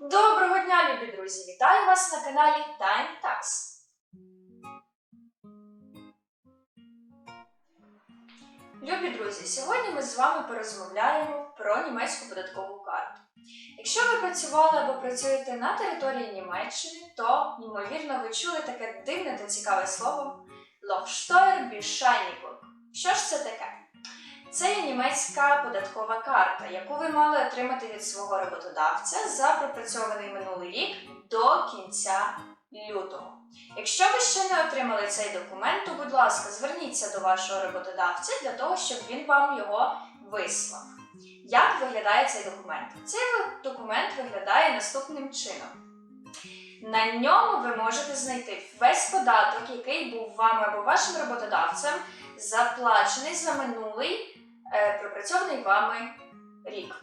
Доброго дня, любі друзі! Вітаю вас на каналі Time Tax. Любі друзі, сьогодні ми з вами порозмовляємо про німецьку податкову карту. Якщо ви працювали або працюєте на території Німеччини, то, ймовірно, ви чули таке дивне та цікаве слово Lochsteuerbescheinigung. Що ж це таке? Це є німецька податкова карта, яку ви мали отримати від свого роботодавця за пропрацьований минулий рік до кінця лютого. Якщо ви ще не отримали цей документ, то, будь ласка, зверніться до вашого роботодавця для того, щоб він вам його вислав. Як виглядає цей документ? Цей документ виглядає наступним чином. На ньому ви можете знайти весь податок, який був вами або вашим роботодавцем заплачений за минулий пропрацьований вами рік.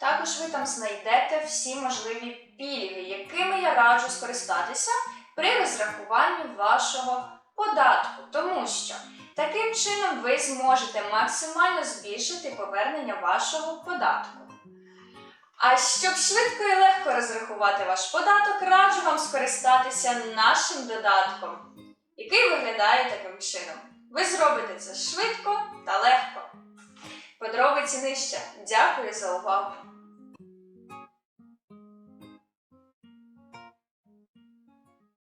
Також ви там знайдете всі можливі пільги, якими я раджу скористатися при розрахуванні вашого податку, тому що таким чином ви зможете максимально збільшити повернення вашого податку. А щоб швидко і легко розрахувати ваш податок, раджу вам скористатися нашим додатком, який виглядає таким чином. Ви зробите це швидко та легко. Подробиці нижче. Дякую за увагу!